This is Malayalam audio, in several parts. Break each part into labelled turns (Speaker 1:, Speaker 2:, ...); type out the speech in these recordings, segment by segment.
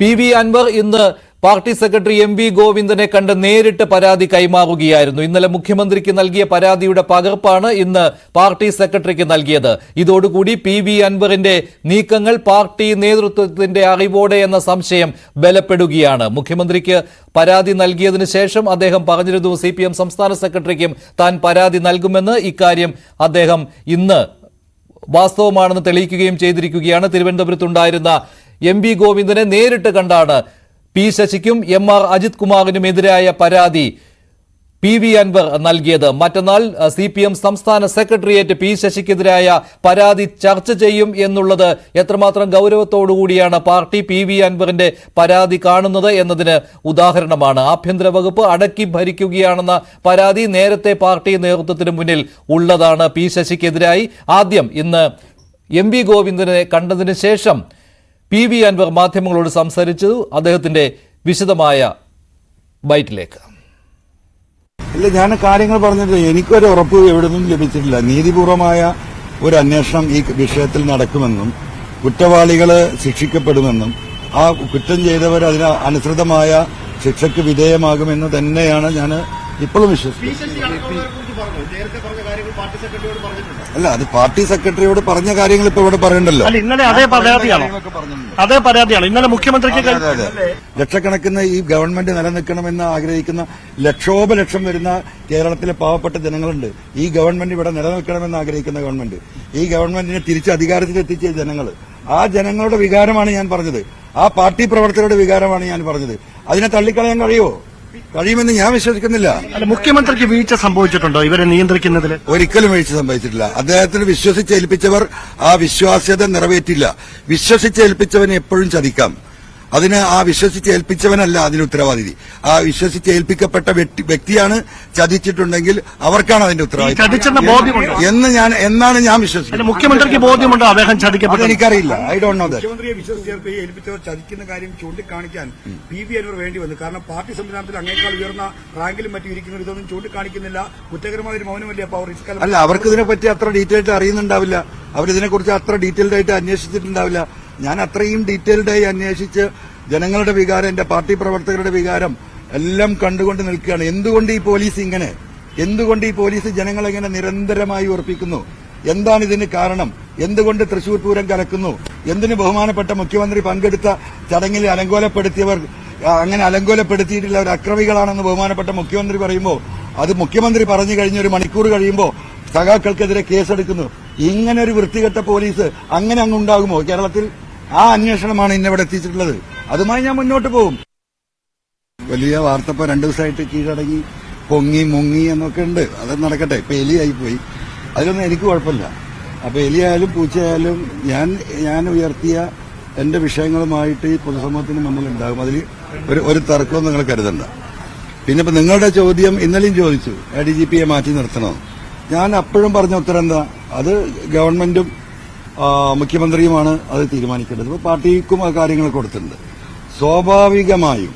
Speaker 1: പി വി അൻവർ ഇന്ന് പാർട്ടി സെക്രട്ടറി എം വി ഗോവിന്ദനെ കണ്ട് നേരിട്ട് പരാതി കൈമാറുകയായിരുന്നു. ഇന്നലെ മുഖ്യമന്ത്രിക്ക് നൽകിയ പരാതിയുടെ പകർപ്പാണ് ഇന്ന് പാർട്ടി സെക്രട്ടറിക്ക് നൽകിയത്. ഇതോടുകൂടി പി വി അൻവറിന്റെ നീക്കങ്ങൾ പാർട്ടി നേതൃത്വത്തിന്റെ അറിവോടെ എന്ന സംശയം ബലപ്പെടുകയാണ്. മുഖ്യമന്ത്രിക്ക് പരാതി നൽകിയതിന് ശേഷം അദ്ദേഹം പറഞ്ഞിരുന്നു സി സംസ്ഥാന സെക്രട്ടറിക്കും താൻ പരാതി നൽകുമെന്ന്. ഇക്കാര്യം അദ്ദേഹം ഇന്ന് വാസ്തവമാണെന്ന് തെളിയിക്കുകയും ചെയ്തിരിക്കുകയാണ്. തിരുവനന്തപുരത്തുണ്ടായിരുന്ന എം വി ഗോവിന്ദനെ നേരിട്ട് കണ്ടാണ്. പി ശശിക്കും എം ആർ അജിത് കുമാറിനുമെതിരായ പരാതി പി വി അൻവർ നൽകിയത്. മറ്റന്നാൾ സി പി എം സംസ്ഥാന സെക്രട്ടേറിയറ്റ് പി ശശിക്കെതിരായ പരാതി ചർച്ച ചെയ്യും എന്നുള്ളത് എത്രമാത്രം ഗൗരവത്തോടുകൂടിയാണ് പാർട്ടി പി വി അൻവറിന്റെ പരാതി കാണുന്നത് എന്നതിന് ഉദാഹരണമാണ്. ആഭ്യന്തര വകുപ്പ് അടക്കി ഭരിക്കുകയാണെന്ന പരാതി നേരത്തെ പാർട്ടി നേതൃത്വത്തിന് മുന്നിൽ ഉള്ളതാണ്. പി ശശിക്കെതിരായി ആദ്യം ഇന്ന് എം വി ഗോവിന്ദനെ കണ്ടതിന് ശേഷം പി വി അൻവർ മാധ്യമങ്ങളോട് സംസാരിച്ചു. അദ്ദേഹത്തിന്റെ വിശദമായ ബൈറ്റിലേക്ക്.
Speaker 2: ഇല്ല ഞാൻ കാര്യങ്ങൾ പറഞ്ഞിട്ട് എനിക്കൊരു ഉറപ്പ് എവിടെ നിന്നും ലഭിച്ചിട്ടില്ല. നീതിപൂർവമായ ഒരു അന്വേഷണം ഈ വിഷയത്തിൽ നടക്കുമെന്നും കുറ്റവാളികൾ ശിക്ഷിക്കപ്പെടുമെന്നും ആ കുറ്റം ചെയ്തവർ അതിന് അനുസൃതമായ ശിക്ഷയ്ക്ക് വിധേയമാകുമെന്ന് തന്നെയാണ് ഞാൻ ഇപ്പോഴും വിശ്വസിക്കും. അല്ല അത് പാർട്ടി സെക്രട്ടറിയോട് പറഞ്ഞ കാര്യങ്ങൾ ഇപ്പൊ ഇവിടെ പറയണ്ടല്ലോ
Speaker 3: അല്ല ഇന്നലെ അതേ പരാതിയാണോ? അതേ പരാതിയാണ്? ഇന്നലെ മുഖ്യമന്ത്രിക്ക്.
Speaker 2: ലക്ഷക്കണക്കിന് ഈ ഗവൺമെന്റ് നിലനിൽക്കണമെന്ന് ആഗ്രഹിക്കുന്ന ലക്ഷോപലക്ഷം വരുന്ന കേരളത്തിലെ പാവപ്പെട്ട ജനങ്ങളുണ്ട്. ഈ ഗവൺമെന്റ് ഇവിടെ നിലനിൽക്കണമെന്ന് ആഗ്രഹിക്കുന്ന ഗവൺമെന്റ്. ഈ ഗവൺമെന്റിനെ തിരിച്ച് അധികാരത്തിലെത്തിച്ച ജനങ്ങൾ ആ ജനങ്ങളുടെ വികാരമാണ് ഞാൻ പറഞ്ഞത്. ആ പാർട്ടി പ്രവർത്തകരുടെ വികാരമാണ് ഞാൻ പറഞ്ഞത്. അതിനെ തള്ളിക്കളയാൻ കഴിയുമോ? കഴിയുമെന്ന് ഞാൻ വിശ്വസിക്കുന്നില്ല.
Speaker 3: അല്ല മുഖ്യമന്ത്രിക്ക് വീഴ്ച സംഭവിച്ചിട്ടുണ്ടോ? ഇവരെ നിയന്ത്രിക്കുന്നതിൽ?
Speaker 2: ഒരിക്കലും വീഴ്ച സംഭവിച്ചിട്ടില്ല. അദ്ദേഹത്തിന് വിശ്വസിച്ചേൽപ്പിച്ചവർ ആ വിശ്വാസ്യത നിറവേറ്റില്ല. വിശ്വസിച്ചേൽപ്പിച്ചവനെ എപ്പോഴും ചതിക്കാം. അതിന് ആ വിശ്വസിച്ച് ഏൽപ്പിച്ചവനല്ല അതിന് ഉത്തരവാദിതി. ആ വിശ്വസിച്ച് ഏൽപ്പിക്കപ്പെട്ട വ്യക്തിയാണ് ചതിച്ചിട്ടുണ്ടെങ്കിൽ അവർക്കാണ് അതിന്റെ ഉത്തരവാദിത്വം. എന്ന് ഞാൻ എന്നാണ് ഞാൻ വിശ്വസിക്കുന്നത്.
Speaker 3: മുഖ്യമന്ത്രിക്ക് ബോധ്യമുണ്ടോ അദ്ദേഹം ചതിക്കപ്പെട്ടു
Speaker 2: എനിക്കറിയില്ല ഐ ഡോണ്ട് നോ ദാറ്റ്
Speaker 4: മുഖ്യമന്ത്രിയെ വിശ്വസിച്ചേർപ്പ് ഏൽപ്പിച്ചവർ ചതിക്കുന്ന കാര്യം ചൂണ്ടിക്കാണിക്കാൻ പി വി അൻവർ വേണ്ടി വന്നു. കാരണം പാർട്ടി സംവിധാനത്തിൽ അങ്ങേക്കാൾ ഉയർന്ന റാങ്കിലും മറ്റും ഇരിക്കുന്നവർ ഇതൊന്നും ചൂണ്ടിക്കാണിക്കുന്നില്ല. കുറ്റകരമായ ഒരു മൗനമല്ലേ അപ്പോൾ അവർ ഇസ്കാലം
Speaker 2: അല്ല അവർക്ക് ഇതിനെപ്പറ്റി അത്ര ഡീറ്റെയിൽഡ് അറിയുന്നുണ്ടാവില്ല. അവരിതിനെക്കുറിച്ച് അത്ര ഡീറ്റെയിൽഡ് ആയിട്ട് അന്വേഷിച്ചിട്ടുണ്ടാവില്ല. ഞാൻ അത്രയും ഡീറ്റെയിൽഡായി അന്വേഷിച്ച് ജനങ്ങളുടെ വികാരം എന്റെ പാർട്ടി പ്രവർത്തകരുടെ വികാരം എല്ലാം കണ്ടുകൊണ്ട് നിൽക്കുകയാണ്. എന്തുകൊണ്ട് ഈ പോലീസ് ഇങ്ങനെ? എന്തുകൊണ്ട് ഈ പോലീസ് ജനങ്ങളെ ഇങ്ങനെ നിരന്തരമായി ഉറപ്പിക്കുന്നു? എന്താണ് ഇതിന് കാരണം? എന്തുകൊണ്ട് തൃശൂർ പൂരം കലക്കുന്നു? എന്തിന് ബഹുമാനപ്പെട്ട മുഖ്യമന്ത്രി പങ്കെടുത്ത ചടങ്ങിൽ അലങ്കോലപ്പെടുത്തിയവർ അങ്ങനെ അലങ്കോലപ്പെടുത്തിയിട്ടില്ല അവർ അക്രമികളാണെന്ന് ബഹുമാനപ്പെട്ട മുഖ്യമന്ത്രി പറയുമ്പോൾ അത് മുഖ്യമന്ത്രി പറഞ്ഞു കഴിഞ്ഞ ഒരു മണിക്കൂർ കഴിയുമ്പോൾ സഖാക്കൾക്കെതിരെ കേസെടുക്കുന്നു. ഇങ്ങനെ ഒരു വൃത്തികെട്ട പോലീസ് അങ്ങനെ അങ്ങുണ്ടാകുമോ കേരളത്തിൽ ആ അന്വേഷണമാണ് ഇന്നിവിടെ എത്തിച്ചിട്ടുള്ളത്. അതുമായി ഞാൻ മുന്നോട്ട് പോകും. വലിയ വാർത്ത ഇപ്പൊ രണ്ടു ദിവസമായിട്ട് കീഴടങ്ങി പൊങ്ങി മുങ്ങി എന്നൊക്കെ ഉണ്ട്. അത് നടക്കട്ടെ. ഇപ്പൊ എലിയായി പോയി അതിലൊന്നും എനിക്ക് കുഴപ്പമില്ല. അപ്പൊ എലിയായാലും പൂച്ചയായാലും ഞാൻ ഞാൻ ഉയർത്തിയ എന്റെ വിഷയങ്ങളുമായിട്ട് ഈ പൊതുസമൂഹത്തിന് മുന്നിൽ ഉണ്ടാകും അതിൽ ഒരു ഒരു തർക്കവും നിങ്ങൾ കരുതണ്ട. പിന്നെ ഇപ്പൊ നിങ്ങളുടെ ചോദ്യം ഇന്നലെയും ചോദിച്ചു. എ ഡി ജി പിയെ മാറ്റി നിർത്തണോ? ഞാൻ അപ്പോഴും പറഞ്ഞ ഉത്തരം എന്താ? അത് ഗവൺമെന്റും മുഖ്യമന്ത്രിയുമാണ് അത് തീരുമാനിക്കേണ്ടത്. ഇപ്പോൾ പാർട്ടിക്കും ആ കാര്യങ്ങൾ കൊടുത്തിട്ടുണ്ട്. സ്വാഭാവികമായും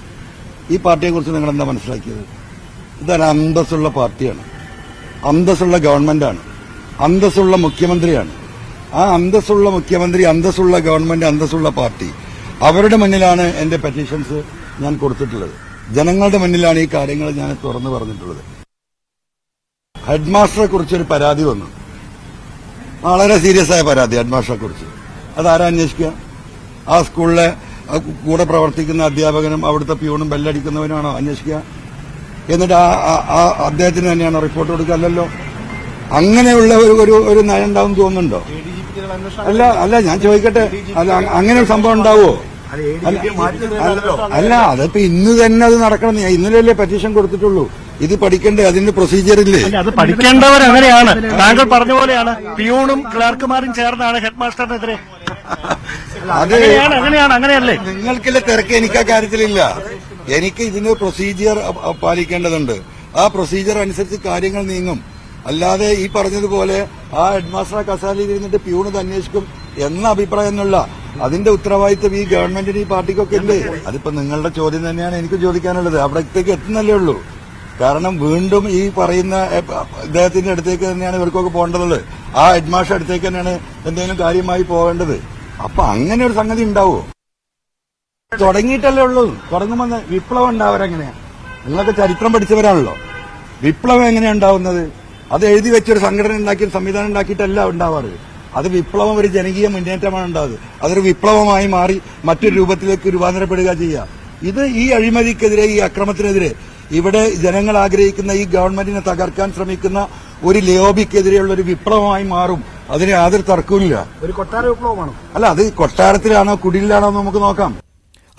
Speaker 2: ഈ പാർട്ടിയെക്കുറിച്ച് നിങ്ങൾ എന്താ മനസ്സിലാക്കിയത്? ഇതൊരു അന്തസ്സുള്ള പാർട്ടിയാണ്. അന്തസ്സുള്ള ഗവൺമെന്റാണ്. അന്തസ്സുള്ള മുഖ്യമന്ത്രിയാണ്. ആ അന്തസ്സുള്ള മുഖ്യമന്ത്രി അന്തസ്സുള്ള ഗവൺമെന്റ് അന്തസ്സുള്ള പാർട്ടി അവരുടെ മുന്നിലാണ് എന്റെ പെറ്റീഷൻസ് ഞാൻ കൊടുത്തിട്ടുള്ളത്. ജനങ്ങളുടെ മുന്നിലാണ് ഈ കാര്യങ്ങൾ ഞാൻ തുറന്നു പറഞ്ഞിട്ടുള്ളത്. ഹെഡ്മാസ്റ്ററെ കുറിച്ചൊരു പരാതി വന്നു. വളരെ സീരിയസ് ആയ പരാതി അഡ്മാഷെ കുറിച്ച് അതാരാ അന്വേഷിക്കുക? ആ സ്കൂളിലെ കൂടെ പ്രവർത്തിക്കുന്ന അധ്യാപകനും അവിടുത്തെ പ്യൂണും ബെല്ലടിക്കുന്നവനാണോ അന്വേഷിക്കുക? എന്നിട്ട് ആ ആ- അദ്ദേഹത്തിന് തന്നെയാണോ റിപ്പോർട്ട് കൊടുക്കുക അല്ലല്ലോ? അങ്ങനെയുള്ള ഒരു ഒരു ഒരു നയം ഉണ്ടാവും തോന്നുന്നുണ്ടോ? അല്ല അല്ല ഞാൻ ചോദിക്കട്ടെ. അല്ല അങ്ങനെ ഒരു സംഭവം ഉണ്ടാവുമോ അല്ല, അതിപ്പോ ഇന്ന് തന്നെ അത് നടക്കണം. ഇന്നലെയല്ലേ പെറ്റീഷൻ കൊടുത്തിട്ടുള്ളൂ. ഇത് പഠിക്കേണ്ടേ? അതിന് പ്രൊസീജിയർ ഇല്ലേ?
Speaker 3: അത് പഠിക്കേണ്ടവർ അങ്ങനെയാണ്. താങ്കൾ പറഞ്ഞ പോലെയാണ്. പിയൂണും ക്ലർക്കുമാരും ചേർന്നാണ് ഹെഡ് മാസ്റ്ററിനെതിരെ
Speaker 2: അത്
Speaker 3: അങ്ങനെയാണ് അങ്ങനെയല്ലേ?
Speaker 2: നിങ്ങൾക്കില്ല തിരക്ക് എനിക്ക് ആ കാര്യത്തിലില്ല. എനിക്ക് ഇതിന് പ്രൊസീജിയർ പാലിക്കേണ്ടതുണ്ട്. ആ പ്രൊസീജിയർ അനുസരിച്ച് കാര്യങ്ങൾ നീങ്ങും. അല്ലാതെ ഈ പറഞ്ഞതുപോലെ ആ ഹെഡ്മാസ്റ്റർ കസാലയിൽ ഇരുന്നിട്ട് പ്യൂണത് അന്വേഷിക്കും എന്ന അഭിപ്രായം എന്നുള്ള അതിന്റെ ഉത്തരവാദിത്വം ഈ ഗവൺമെന്റിന് ഈ പാർട്ടിക്കൊക്കെ ഉണ്ട് അതിപ്പോ നിങ്ങളുടെ ചോദ്യം തന്നെയാണ് എനിക്ക് ചോദിക്കാനുള്ളത്. അവിടത്തേക്ക് എത്തുന്നല്ലേ ഉള്ളൂ. കാരണം വീണ്ടും ഈ പറയുന്ന ഇദ്ദേഹത്തിന്റെ അടുത്തേക്ക് തന്നെയാണ് ഇവർക്കൊക്കെ പോകേണ്ടത് ആ ഹെഡ്മാഷ അടുത്തേക്ക് തന്നെയാണ് എന്തെങ്കിലും കാര്യമായി പോകേണ്ടത്. അപ്പൊ അങ്ങനെ ഒരു സംഗതി ഉണ്ടാവുമോ തുടങ്ങിയിട്ടല്ലേ ഉള്ളൂ. തുടങ്ങുമ്പോൾ വിപ്ലവം ഉണ്ടാവരെങ്ങനെയാ നിങ്ങളൊക്കെ ചരിത്രം പഠിച്ചവരാണല്ലോ. വിപ്ലവം എങ്ങനെയാ ഉണ്ടാവുന്നത്? അത് എഴുതി വെച്ചൊരു സംഘടന ഉണ്ടാക്കി ഒരു സംവിധാനം ഉണ്ടാക്കിയിട്ടല്ല ഉണ്ടാവാറ്? അത് വിപ്ലവം ഒരു ജനകീയ മുന്നേറ്റമാണ് ഉണ്ടാവുന്നത്. അതൊരു വിപ്ലവമായി മാറി മറ്റൊരു രൂപത്തിലേക്ക് രൂപാന്തരപ്പെടുക ചെയ്യുക. ഇത് ഈ അഴിമതിക്കെതിരെ ഈ അക്രമത്തിനെതിരെ ഇവിടെ ജനങ്ങൾ ആഗ്രഹിക്കുന്ന ഈ ഗവൺമെന്റിനെ തകർക്കാൻ ശ്രമിക്കുന്ന ഒരു ലേബിക്കെതിരെയുള്ള ഒരു വിപ്ലവമായി മാറും. അതിന് യാതൊരു തർക്കവുമില്ല.
Speaker 4: ഒരു കൊട്ടാര വിപ്ലവമാണ്?
Speaker 2: അല്ല അത് കൊട്ടാരത്തിലാണോ കുടിലാണോ നമുക്ക് നോക്കാം.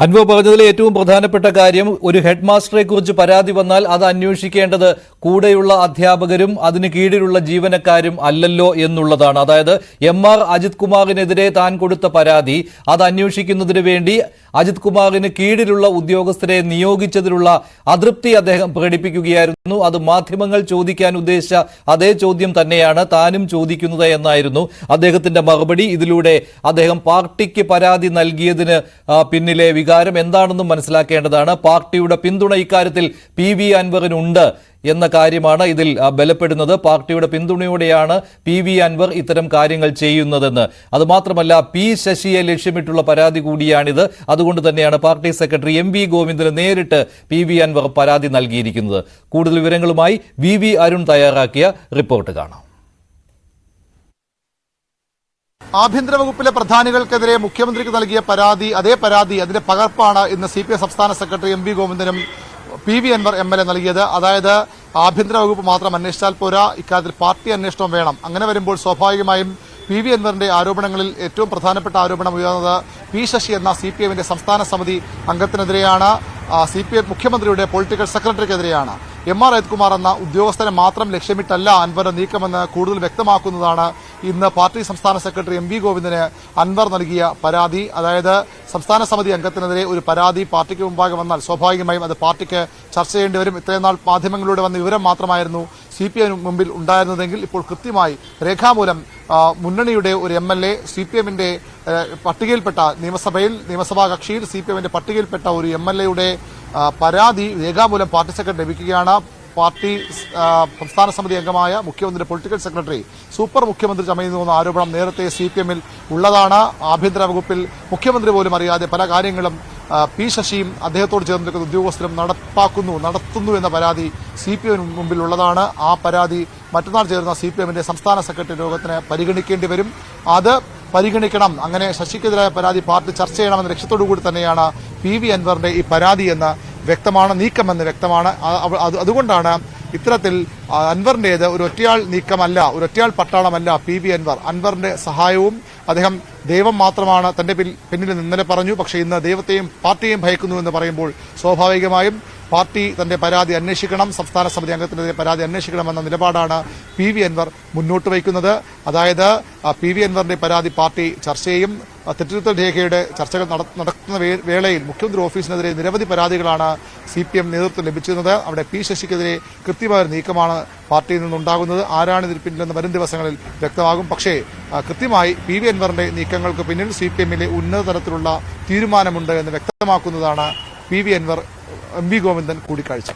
Speaker 1: അൻവർ പറഞ്ഞതിൽ ഏറ്റവും പ്രധാനപ്പെട്ട കാര്യം ഒരു ഹെഡ് മാസ്റ്ററെ കുറിച്ച് പരാതി വന്നാൽ അത് അന്വേഷിക്കേണ്ടത് കൂടെയുള്ള അധ്യാപകരും അതിന് കീഴിലുള്ള ജീവനക്കാരും അല്ലല്ലോ എന്നുള്ളതാണ്. അതായത് എം ആർ അജിത് കുമാറിനെതിരെ താൻ കൊടുത്ത പരാതി അത് അന്വേഷിക്കുന്നതിന് വേണ്ടി അജിത് കുമാറിന് കീഴിലുള്ള ഉദ്യോഗസ്ഥരെ നിയോഗിച്ചതിലുള്ള അതൃപ്തി അദ്ദേഹം പ്രകടിപ്പിക്കുകയായിരുന്നു. അത് മാധ്യമങ്ങൾ ചോദിക്കാൻ ഉദ്ദേശിച്ച അതേ ചോദ്യം തന്നെയാണ് താനും ചോദിക്കുന്നത് എന്നായിരുന്നു അദ്ദേഹത്തിന്റെ മറുപടി. ഇതിലൂടെ അദ്ദേഹം പാർട്ടിക്ക് പരാതി നൽകിയതിന് പിന്നിലെ എന്താണെന്നും മനസ്സിലാക്കേണ്ടതാണ്. പാർട്ടിയുടെ പിന്തുണ ഇക്കാര്യത്തിൽ പി വി അൻവറിനുണ്ട് എന്ന കാര്യമാണ് ഇതിൽ ബലപ്പെടുന്നത്. പാർട്ടിയുടെ പിന്തുണയോടെയാണ് പി വി അൻവർ ഇത്തരം കാര്യങ്ങൾ ചെയ്യുന്നതെന്ന്. അതുമാത്രമല്ല പി ശശിയെ ലക്ഷ്യമിട്ടുള്ള പരാതി കൂടിയാണിത്. അതുകൊണ്ട് തന്നെയാണ് പാർട്ടി സെക്രട്ടറി എം വി ഗോവിന്ദന് നേരിട്ട് പി വി അൻവർ പരാതി നൽകിയിരിക്കുന്നത്. കൂടുതൽ വിവരങ്ങളുമായി വി വി അരുൺ തയ്യാറാക്കിയ റിപ്പോർട്ട് കാണാം.
Speaker 5: ആഭ്യന്തര വകുപ്പിലെ പ്രധാനികൾക്കെതിരെ മുഖ്യമന്ത്രിക്ക് നൽകിയ പരാതി അതേ പരാതി അതിന്റെ പകർപ്പാണ് ഇന്ന് സി സംസ്ഥാന secretary M ഗോവിന്ദനും P V Anvar M L A നൽകിയത്. അതായത് ആഭ്യന്തര വകുപ്പ് മാത്രം അന്വേഷിച്ചാൽ പോരാ ഇക്കാര്യത്തിൽ പാർട്ടി അന്വേഷണം വേണം. അങ്ങനെ വരുമ്പോൾ സ്വാഭാവികമായും പി വി അൻവറിന്റെ ആരോപണങ്ങളിൽ ഏറ്റവും പ്രധാനപ്പെട്ട ആരോപണം ഉയർന്നത് പി ശശി എന്ന സി പി എമ്മിന്റെ സംസ്ഥാന സമിതി അംഗത്തിനെതിരെയാണ്. സി പി എം മുഖ്യമന്ത്രിയുടെ പൊളിറ്റിക്കൽ സെക്രട്ടറിക്കെതിരെയാണ്. എം ആർ അജിത്കുമാർ എന്ന ഉദ്യോഗസ്ഥനെ മാത്രം ലക്ഷ്യമിട്ടല്ല അൻവറിന്റെ നീക്കമെന്ന് കൂടുതൽ വ്യക്തമാക്കുന്നതാണ് ഇന്ന് പാർട്ടി സംസ്ഥാന സെക്രട്ടറി എം വി ഗോവിന്ദന് അൻവർ നൽകിയ പരാതി. അതായത് സംസ്ഥാന സമിതി അംഗത്തിനെതിരെ ഒരു പരാതി പാർട്ടിക്ക് മുമ്പാകെ വന്നാൽ സ്വാഭാവികമായും അത് പാർട്ടിക്ക് ചർച്ച ചെയ്യേണ്ടി വരും. ഇത്രയും നാൾ മാധ്യമങ്ങളിലൂടെ വന്ന വിവരം മാത്രമായിരുന്നു സി പി എമ്മിന് മുമ്പിൽ ഉണ്ടായിരുന്നതെങ്കിൽ ഇപ്പോൾ കൃത്യമായി രേഖാമൂലം മുന്നണിയുടെ ഒരു M L A C P എമ്മിന്റെ പട്ടികയിൽപ്പെട്ട നിയമസഭയിൽ നിയമസഭാ കക്ഷിയിൽ സി പി എമ്മിന്റെ പട്ടികയിൽപ്പെട്ട ഒരു എം എൽ എയുടെ പരാതി രേഖാമൂലം പാർട്ടി സെക്രട്ടറി ലഭിക്കുകയാണ്. പാർട്ടി സംസ്ഥാന സമിതി അംഗമായ മുഖ്യമന്ത്രി പൊളിറ്റിക്കൽ സെക്രട്ടറി സൂപ്പർ മുഖ്യമന്ത്രി ചമയുന്നു എന്ന ആരോപണം നേരത്തെ സി പി എമ്മിൽ ഉള്ളതാണ്. ആഭ്യന്തര വകുപ്പിൽ മുഖ്യമന്ത്രി പോലും അറിയാതെ പല കാര്യങ്ങളും പി ശശിയും അദ്ദേഹത്തോട് ചേർന്ന് നിൽക്കുന്ന ഉദ്യോഗസ്ഥരും നടപ്പാക്കുന്നു നടത്തുന്നു എന്ന പരാതി സി പി എമ്മിന് മുമ്പിൽ ഉള്ളതാണ് ആ പരാതി മറ്റന്നാൾ ചേർന്ന സി പി എമ്മിന്റെ സംസ്ഥാന സെക്രട്ടറി യോഗത്തിന് പരിഗണിക്കേണ്ടി വരും. അത് പരിഗണിക്കണം. അങ്ങനെ ശശിക്കെതിരായ പരാതി പാർട്ടി ചർച്ച ചെയ്യണമെന്ന ലക്ഷ്യത്തോടു കൂടി തന്നെയാണ് പി വി അൻവറിന്റെ ഈ പരാതി എന്ന് വ്യക്തമാണ് നീക്കമെന്ന് വ്യക്തമാണ്. അതുകൊണ്ടാണ് ഇത്തരത്തിൽ അൻവറിന്റേത് ഒരു ഒറ്റയാൾ നീക്കമല്ല ഒരു ഒറ്റയാൾ പട്ടാളമല്ല പി വി അൻവർ. അൻവറിന്റെ സഹായവും അദ്ദേഹം ദൈവം മാത്രമാണ് തന്റെ പിന്നിൽ നിന്നലെ പറഞ്ഞു. പക്ഷേ ഇന്ന് ദൈവത്തെയും പാർട്ടിയെയും ഭയക്കുന്നു എന്ന് പറയുമ്പോൾ സ്വാഭാവികമായും പാർട്ടി തന്റെ പരാതി അന്വേഷിക്കണം സംസ്ഥാന സമിതി അംഗത്തിനെതിരെ പരാതി അന്വേഷിക്കണമെന്ന നിലപാടാണ് പി വി അൻവർ മുന്നോട്ട് വയ്ക്കുന്നത്. അതായത് പി വി അൻവറിന്റെ പരാതി പാർട്ടി ചർച്ച ചെയ്യും. ആ, തെറ്റുതിരുത്തൽ രേഖയുടെ ചർച്ചകൾ നടത്തുന്ന വേളയിൽ മുഖ്യമന്ത്രി ഓഫീസിനെതിരെ നിരവധി പരാതികളാണ് സി പി എം നേതൃത്വം ലഭിച്ചിരുന്നത്. അവിടെ പി ശശിക്കെതിരെ കൃത്യമായ നീക്കമാണ് പാർട്ടിയിൽ നിന്നുണ്ടാകുന്നത്. ആരാണ് ഇതിന് പിന്നിലെന്ന് വരും ദിവസങ്ങളിൽ വ്യക്തമാകും. പക്ഷേ കൃത്യമായി പി വി അൻവറിന്റെ നീക്കങ്ങൾക്ക് പിന്നിൽ സി പി എമ്മിലെ ഉന്നത തലത്തിലുള്ള തീരുമാനമുണ്ട് എന്ന് വ്യക്തമാക്കുന്നതാണ് P V Anvar M Govindan കൂടിക്കാഴ്ച.